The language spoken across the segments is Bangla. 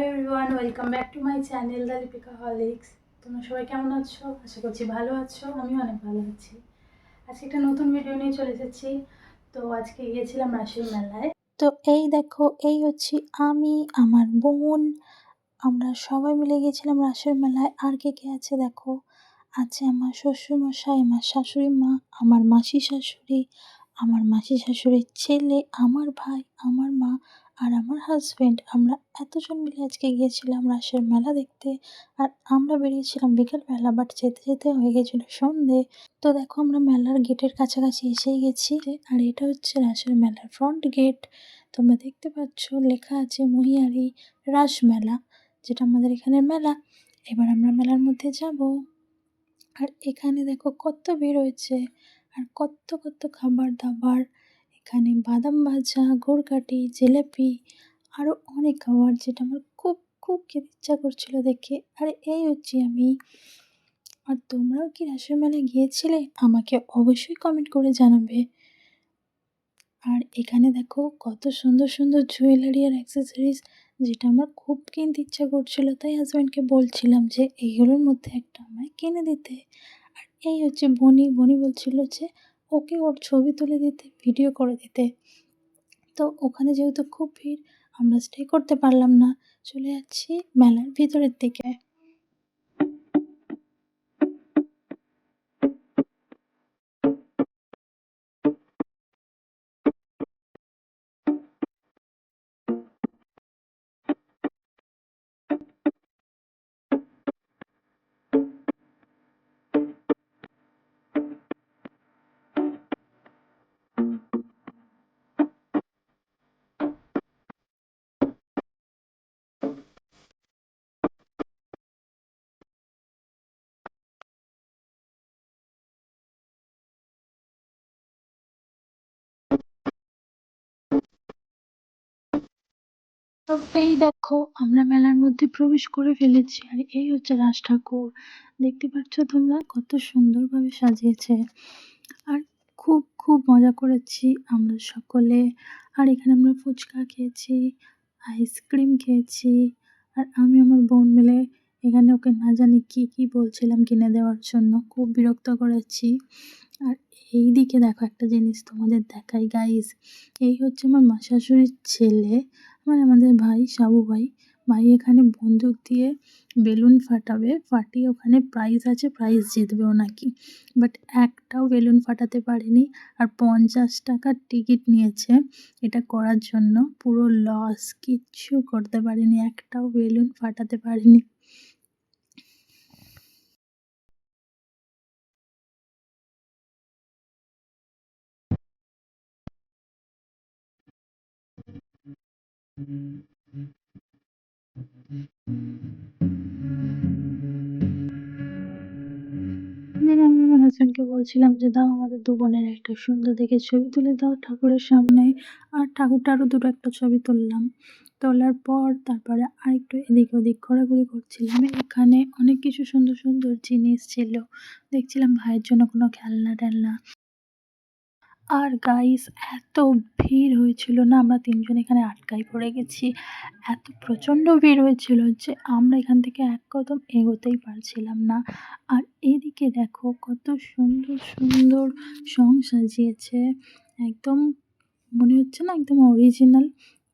Hello everyone, welcome back to my channel the Lipika holics. তোমরা সবাই কেমন আছো? আশা করছি ভালো আছো আমি অনেক ভালো আছি। আজকে একটা নতুন ভিডিও নিয়ে চলে এসেছি। তো আজকে গিয়েছিলাম রাশির মেলায়। তো এই দেখো, এই হচ্ছে আমি, আমার বোন। আমরা সবাই মিলে গিয়েছিলাম রাসের মেলায়। আর কে কে আছে দেখো? আছে আমার শ্বশুরমশাই, আমার শাশুড়ি মা, আমার মাসি শাশুড়ি, আমার মাসি শাশুড়ির ছেলে, আমার ভাই, আমার মা আর আমার হাজব্যান্ড আমরা এতজন মিলে আজকে গিয়েছিলাম রাসের মেলা দেখতে। আর আমরা বেরিয়েছিলাম বিকেলবেলা বাট যেতে যেতে হয়ে গেছিল সন্ধে। তো দেখো, আমরা মেলার গেটের কাছাকাছি এসেই গেছি। আর এটা হচ্ছে রাসের মেলার ফ্রন্ট গেট তোমরা দেখতে পাচ্ছ, লেখা আছে মহিয়ারি রাস মেলা, যেটা আমাদের এখানের মেলা। এবার আমরা মেলার মধ্যে যাব। আর এখানে দেখো কত ভিড় হয়েছে। আর কত কত খাবার দাবার। এখানে বাদাম ভাজা, গুড়কাঠি, জিলেপি আরও অনেক খাবার যেটা আমার খুব খুব খেতে ইচ্ছা করছিল দেখে। আর এই হচ্ছে আমি। আর তোমরাও কি রাসের মেলায় গিয়েছিলে? আমাকে অবশ্যই কমেন্ট করে জানাবে। আর এখানে দেখো কত সুন্দর সুন্দর জুয়েলারি আর অ্যাক্সেসরিজ যেটা আমার খুব কিনতে ইচ্ছা করছিল। তাই হাজব্যান্ডকে বলছিলাম যে, এইগুলোর মধ্যে একটা আমায় কিনে দিতে। আর এই হচ্ছে বনি। বনি বলছিল যে ওকে ওর ছবি তুলে দিতে ভিডিও করে দিতে। তো ওখানে যেহেতু খুব ভিড়, আমরা স্টে করতে পারলাম না। চলে যাচ্ছি মেলার ভিতরের দিকে। এই দেখো, আমরা মেলার মধ্যে প্রবেশ করে ফেলেছি। আর এই হচ্ছে রাজ ঠাকুর। দেখতে পাচ্ছ তোমরা? কত সুন্দরভাবে সাজিয়েছে। আর খুব খুব মজা করেছি আমরা সকলে। আর এখানে আমরা ফুচকা খেয়েছি, আইসক্রিম খেয়েছি। আর আমি আমার বোন মিলে এখানে ওকে না জানি কি কি বলছিলাম কিনে দেওয়ার জন্য। খুব বিরক্ত করেছি। আর এই দিকে দেখো একটা জিনিস তোমাদের দেখাই গাইস এই হচ্ছে আমার মা শাশুড়ির ছেলে। মানে আমাদের ভাই সাবু ভাই ভাই এখানে বন্দুক দিয়ে বেলুন ফাটাবে। ফাটিয়ে ওখানে প্রাইজ আছে প্রাইজ জিতবেও নাকি। বাট একটাও বেলুন ফাটাতে পারেনি আর পঞ্চাশ টাকার টিকিট নিয়েছে এটা করার জন্য। পুরো লস কিচ্ছু করতে পারেনি, একটাও বেলুন ফাটাতে পারেনি। বলছিলাম যে, দাও আমাদের দু বোনের একটা সুন্দর দেখে ছবি তুলে দাও ঠাকুরের সামনে। আর ঠাকুরটা আরও দুটো একটা ছবি তুললাম। তোলার পর তারপরে আরেকটু এদিক ওদিক ঘোরাঘুরি করছিলাম। এখানে অনেক কিছু সুন্দর সুন্দর জিনিস ছিল। দেখছিলাম ভাইয়ের জন্য কোনো খেলনা টেলনা আর গাইস এত ভিড় হয়েছিল না? আমরা তিনজন এখানে আটকাই পড়ে গেছি। এত প্রচণ্ড ভিড় হয়েছিল যে আমরা এখান থেকে এক কদম এগোতেই পারছিলাম না। আর এদিকে দেখো কত সুন্দর সুন্দর সং সাজিয়েছে। একদম মনে হচ্ছে না একদম অরিজিনাল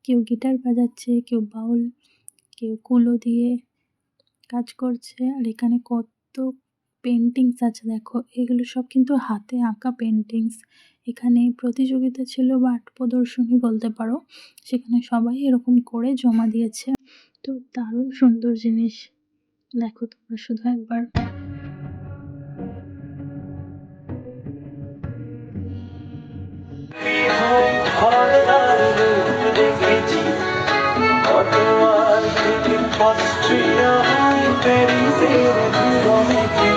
কেউ গিটার বাজাচ্ছে, কেউ বাউল কেউ কুলো দিয়ে কাজ করছে। আর এখানে কত পেন্টিংস আছে দেখো। এগুলো সব কিন্তু হাতে আঁকা পেন্টিংস এখানে প্রতিযোগিতা ছিল বা আর্ট প্রদর্শনী বলতে পারো, সেখানে সবাই এরকম করে জমা দিয়েছে। তো দারুণ সুন্দর জিনিস। দেখো তোমরা শুধু একবার। অস্ট্রিয়া প্যারিসে দেখেছি শুনেছি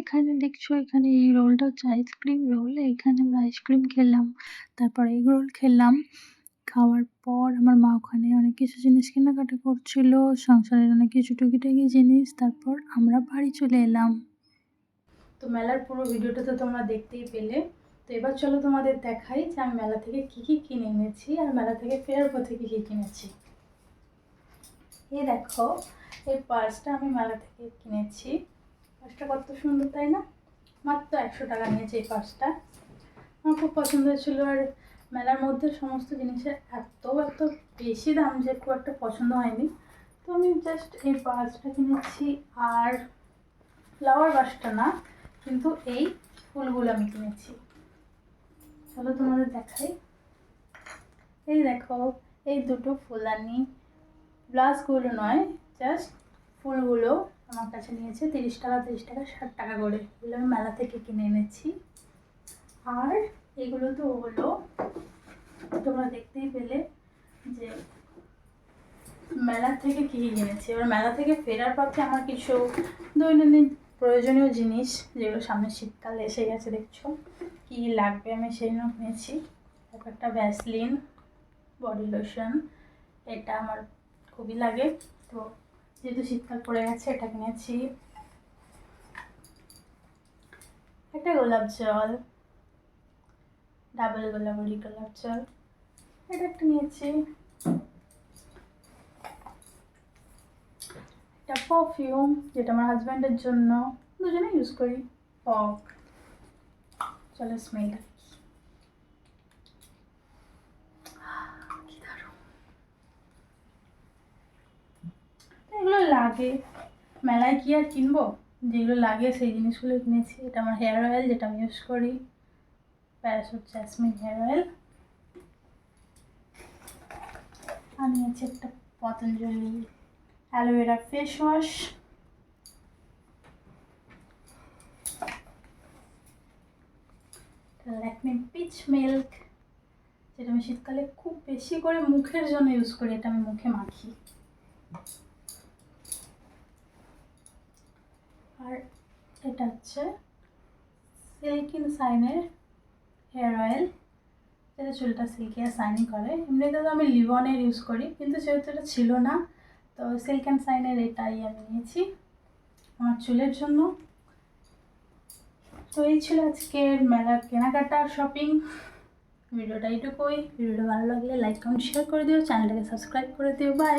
এখানে দেখছ, এখানে এই রোলটা হচ্ছে আইসক্রিম রোল এখানে আমরা আইসক্রিম খেলাম। তারপর এগ রোল খেলাম। খাওয়ার পর আমার মা ওখানে অনেক কিছু জিনিস কেনাকাটা করছিল, সংসারের অনেক কিছু টুকিটাকি জিনিস। তারপর আমরা বাড়ি চলে এলাম। তো মেলার পুরো ভিডিওটা তো তোমরা দেখতেই পেলে। তো এবার চলো তোমাদের দেখাই যে আমি মেলা থেকে কী কী কিনে এনেছি আর মেলা থেকে ফেরার পথে কী কী কিনেছি। এই দেখো, এই পার্সটা আমি মেলা থেকে কিনেছি। পার্সটা কত সুন্দর, তাই না? মাত্র একশো টাকা নিয়েছে এই পার্সটা আমার খুব পছন্দ হয়েছিল আর মেলার মধ্যে সমস্ত জিনিসের এত এত বেশি দাম যে খুব একটা পছন্দ হয়নি। তো আমি জাস্ট এই পার্সটা কিনেছি আর ফ্লাওয়ার বাসটা না, কিন্তু এই ফুলগুলো আমি কিনেছি। চলো তোমাদের দেখাই। এই দেখো, এই দুটো ফুলানি। ব্লাউজগুলো নয় জাস্ট ফুলগুলো। আমার কাছে নিয়েছে তিরিশ টাকা তিরিশ টাকা, ষাট টাকা করে। এগুলো আমি মেলা থেকে কিনে এনেছি। আর এগুলো তো হলো, তোমরা দেখতেই পেলে যে মেলা থেকে কী কী কিনেছি। এবার মেলা থেকে ফেরার পথে আমার কিছু দৈনন্দিন প্রয়োজনীয় জিনিস, যেগুলো সামনে শীতকালে এসে গেছে, দেখছ? কী লাগবে আমি সেই জন্য কিনেছি। একটা ভ্যাসলিন বডি লোশন এটা আমার খুবই লাগে। তো যেহেতু শীতকাল পড়ে গেছে এটা কিনেছি একটা গোলাপ জল, ডাবল গোলাপি গোলাপ জল, এটা একটা নিয়েছি। একটা পারফিউম যেটা আমার হাজব্যান্ডের জন্য, দুজনে ইউজ করি পক চলো স্মেলটা কি দারুণ এগুলো লাগে, মেলায় কি আর কিনবো? যেগুলো লাগে সেই জিনিসগুলো কিনেছি। এটা আমার হেয়ার অয়েল যেটা আমি ইউজ করি। প্যারাসুট জ্যাসমিন হেয়ার অয়েল আমি নিয়েছি একটা Patanjali aloe vera face wash Lakme peach milk যেটা আমি শীতকালে খুব বেশি করে মুখের জন্য ইউজ করি, এটা আমি মুখে মাখি আর এটা হচ্ছে সিল্কিন সাইনের হেয়ার অয়েল। যেটা চুলটা সিল্কি আর সাইনি করে। এমনিতে তো আমি লিভনের ইউজ করি, কিন্তু যেহেতু এটা ছিল না, তো সিল্ক অ্যান্ড সাইনের এটাই আমি নিয়েছি আমার চুলের জন্য। তো এই ছিল আজকের মেলার কেনাকাটা শপিং ভিডিওটা এইটুকুই। ভিডিওটা ভালো লাগলে লাইক কমেন্ট শেয়ার করে দিও। চ্যানেলটাকে সাবস্ক্রাইব করে দিও। বাই